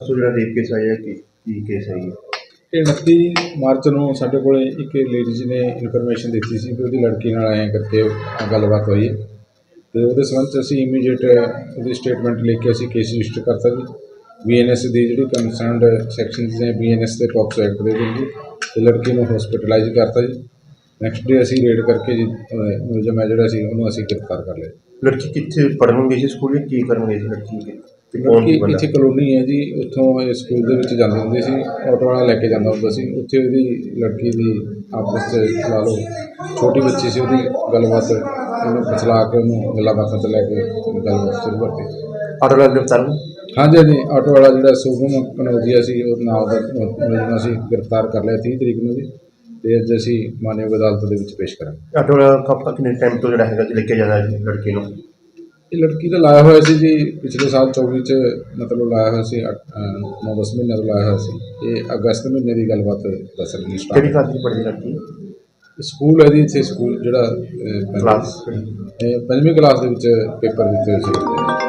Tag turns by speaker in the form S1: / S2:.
S1: ਸੋ ਜਿਹੜਾ rape case ਆਇਆ ਕੀ ਕੀ case ਹੈ
S2: ਇਹ 29 ਮਾਰਚ ਨੂੰ ਸਾਡੇ ਕੋਲੇ ਇੱਕ ਲੇਡੀਜ਼ ਨੇ ਇਨਫੋਰਮੇਸ਼ਨ ਦਿੱਤੀ ਸੀ ਕਿ ਉਹਦੀ ਲੜਕੀ ਨਾਲ ਐਂ ਕਰਕੇ ਗੱਲਬਾਤ ਹੋਈ ਤੇ ਉਹਦੇ ਸੰਬੰਧ 'ਚ ਅਸੀਂ ਇਮੀਡੀਏਟ ਉਹਦੀ ਸਟੇਟਮੈਂਟ ਲੈ ਕੇ ਅਸੀਂ ਕੇਸ ਰਜਿਸਟਰ ਕਰਤਾ ਜੀ। ਬੀਐਨਐਸ ਦੀ ਜਿਹੜੀ ਕੰਸਰਨਡ ਸੈਕਸ਼ਨਸ ਨੇ ਬੀਐਨਐਸ ਤੇ ਪੌਕਸੋ ਐਕਟ ਦੇ ਵਿੱਚ ਜੀ ਤੇ ਲੜਕੀ ਨੂੰ ਹਸਪੀਟਲਾਈਜ਼ ਕਰਤਾ ਜੀ। ਨੈਕਸਟ ਡੇ ਅਸੀਂ ਰੇਡ ਕਰਕੇ ਜੀ ਮੁਲਜ਼ਮ ਹੈ ਜਿਹੜਾ ਸੀ ਉਹਨੂੰ ਅਸੀਂ ਗ੍ਰਿਫਤਾਰ ਕਰ ਲਿਆ
S1: ਲੜਕੀ ਕਿੱਥੇ ਪੜ੍ਹਨ ਗਈ ਸੀ ਸਕੂਲ ਵਿੱਚ? ਕੀ ਕਰਨ ਗਈ ਸੀ ਲੜਕੀ ਬੰਦਾ?
S2: ਇੱਥੇ ਕਲੋਨੀ ਹੈ ਜੀ ਉੱਥੋਂ ਇਹ ਸਕੂਲ ਦੇ ਵਿੱਚ ਜਾਂਦੀ ਹੁੰਦੀ ਸੀ ਆਟੋ ਵਾਲਾ ਲੈ ਕੇ ਜਾਂਦਾ ਹੁੰਦਾ ਸੀ। ਉੱਥੇ ਉਹਦੀ ਲੜਕੀ ਦੀ ਆਪਸ 'ਚ ਲਾ ਲਓ ਛੋਟੀ ਬੱਚੀ ਸੀ ਉਹਦੀ ਗੱਲਬਾਤ ਉਹਨੂੰ ਫਸਲਾ ਕੇ ਉਹਨੂੰ ਗੱਲਾਂ ਬਾਤਾਂ 'ਚ ਲੈ ਕੇ ਗੱਲਬਾਤ ਸ਼ੁਰੂ ਕਰਤੀ।
S1: ਆਟੋ ਵਾਲਾ ਗ੍ਰਿਫਤਾਰ ਨੂੰ?
S2: ਹਾਂਜੀ ਹਾਂਜੀ ਆਟੋ ਵਾਲਾ ਜਿਹੜਾ ਸੁਗਮ ਕਨੌਜੀਆ ਸੀ ਉਹ ਨਾਲ ਦਾ ਅਸੀਂ ਗ੍ਰਿਫਤਾਰ ਕਰ ਲਿਆ 30 ਤਰੀਕ ਨੂੰ ਜੀ ਤੇ ਅੱਜ ਅਸੀਂ ਮਾਨਯੋਗ ਅਦਾਲਤ ਦੇ ਵਿੱਚ ਪੇਸ਼ ਕਰਾਂਗੇ।
S1: ਆਟੋ ਵਾਲਾ ਤੱਕ ਕਿੰਨੇ ਟਾਈਮ ਤੋਂ ਜਿਹੜਾ ਹੈਗਾ ਜੀ ਲੈ ਕੇ ਜਾਂਦਾ ਸੀ ਲੜਕੀ ਨੂੰ?
S2: ਇਹ ਲੜਕੀ ਦਾ ਲਾਇਆ ਹੋਇਆ ਸੀ ਜੀ ਪਿਛਲੇ ਸਾਲ 24 ਚ ਮਤਲਬ ਲਾਇਆ ਹੋਇਆ ਸੀ 9-10 ਮਹੀਨੇ ਤੋਂ ਲਾਇਆ ਹੋਇਆ ਸੀ। ਇਹ ਅਗਸਤ ਮਹੀਨੇ ਦੀ ਗੱਲਬਾਤ ਦੱਸ ਰਹੀ
S1: ਕਿਹੜੀ
S2: ਸਟਾਰਟ।
S1: ਕਲਾਸ ਦੀ ਪੜ੍ਹਦੀ ਲੜਕੀ?
S2: ਸਕੂਲ ਹੈ ਜੀ ਇੱਥੇ ਸਕੂਲ ਜਿਹੜਾ
S1: ਕਲਾਸ
S2: ਇਹ ਪੰਜਵੀਂ ਕਲਾਸ ਦੇ ਵਿੱਚ ਪੇਪਰ ਦਿੱਤੇ ਹੋਏ ਸੀ।